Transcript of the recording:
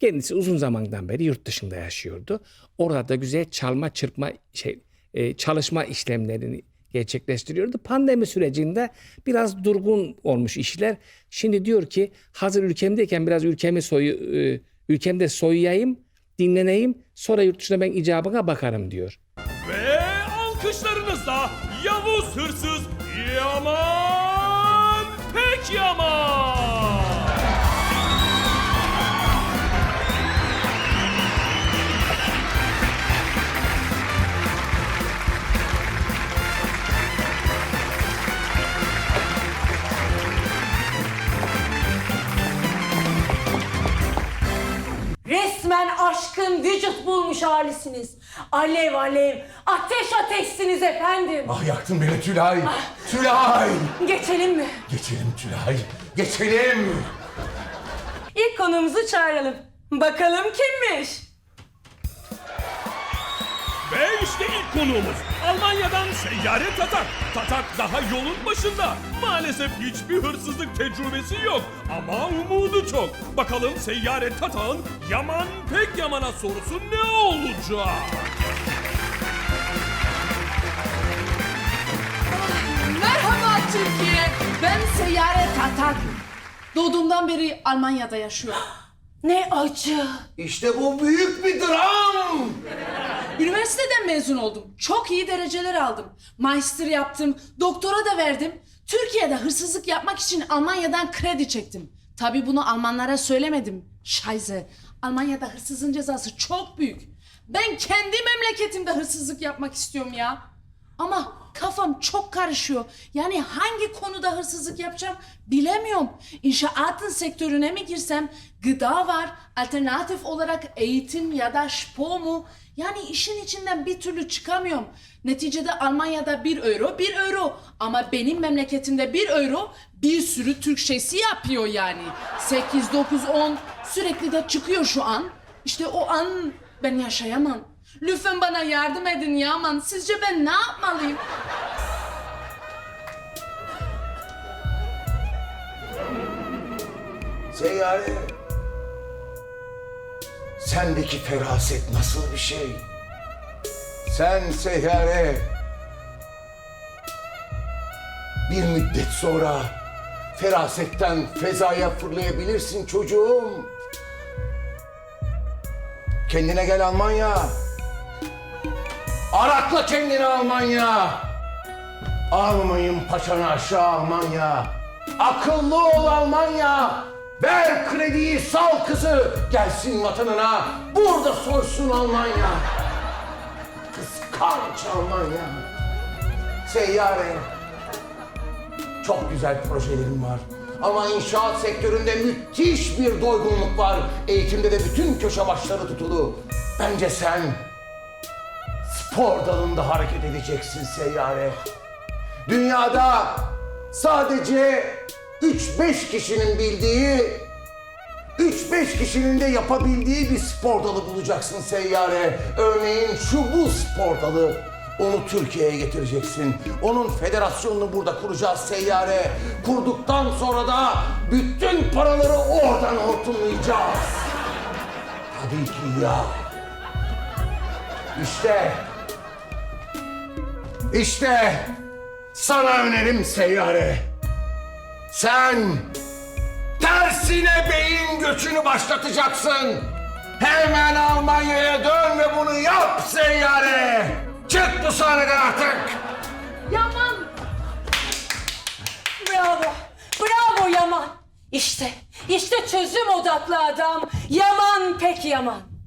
Kendisi uzun zamandan beri yurt dışında yaşıyordu. Orada da güzel çalma çırpma şey e, çalışma işlemlerini gerçekleştiriyordu. Pandemi sürecinde biraz durgun olmuş işler. Şimdi diyor ki hazır ülkemdeyken biraz ülkemi soyu e, ülkemde soyuyayım, dinleneyim. Sonra yurt dışında ben icabına bakarım diyor. Ve alkışlarınızla Yavuz Hırsız Yaman Pek aşkın vücut bulmuş halisiniz. Alev alev, ateş ateşsiniz efendim. Ah yaktın beni Tülay. Tülay. Geçelim mi? Geçelim Tülay. Geçelim. İlk konuğumuzu çağıralım. Bakalım kimmiş? İşte ilk konuğumuz Almanya'dan Seyyare Tatak. Tatak daha yolun başında. Maalesef hiçbir hırsızlık tecrübesi yok ama umudu çok. Bakalım Seyyare Tatak'ın Yaman Pek Yaman'a sorusu ne olacak? Merhaba Türkiye. Ben Seyyare Tatar. Doğduğumdan beri Almanya'da yaşıyorum. Ne acı. İşte bu büyük bir dram. Üniversiteden mezun oldum. Çok iyi dereceler aldım. Master yaptım, doktora da verdim. Türkiye'de hırsızlık yapmak için Almanya'dan kredi çektim. Tabii bunu Almanlara söylemedim. Şayze. Almanya'da hırsızın cezası çok büyük. Ben kendi memleketimde hırsızlık yapmak istiyorum ya. Ama kafam çok karışıyor. Yani hangi konuda hırsızlık yapacağım bilemiyorum. İnşaatın sektörüne mi girsem? Gıda var. Alternatif olarak eğitim ya da spor mu? Yani işin içinden bir türlü çıkamıyorum. Neticede Almanya'da 1 euro 1 euro. Ama benim memleketimde 1 euro bir sürü Türk şeysi yapıyor yani. 8, 9, 10 sürekli de çıkıyor şu an. İşte o an ben yaşayamam. Lütfen bana yardım edin Yaman. Sizce ben ne yapmalıyım? Seyyare. Sendeki feraset nasıl bir şey? Sen seyyare. Bir müddet sonra ferasetten fezaya fırlayabilirsin çocuğum. Kendine gel Almanya. Arakla kendini Almanya. Almayın paçanı aşağı Almanya. Akıllı ol Almanya. Ver krediyi sal kızı. Gelsin vatanına. Burada soysun Almanya. Kıskanç Almanya. Seyyare. Çok güzel projelerim var. Ama inşaat sektöründe müthiş bir doygunluk var. Eğitimde de bütün köşe başları tutulu. Bence sen spor dalında hareket edeceksin seyyare. Dünyada sadece 3-5 kişinin bildiği, 3-5 kişinin de yapabildiği bir spor dalı bulacaksın seyyare. Örneğin şu bu spor dalı. Onu Türkiye'ye getireceksin. Onun federasyonunu burada kuracağız seyyare. Kurduktan sonra da bütün paraları oradan hortumlayacağız. Tabii ki ya. İşte işte sana önerim seyyare. Sen tersine beyin göçünü başlatacaksın. Hemen Almanya'ya dön ve bunu yap seyyare. Çık bu sahneden artık. Yaman! Bravo. Bravo Yaman. İşte, işte çözüm odaklı adam Yaman pek Yaman.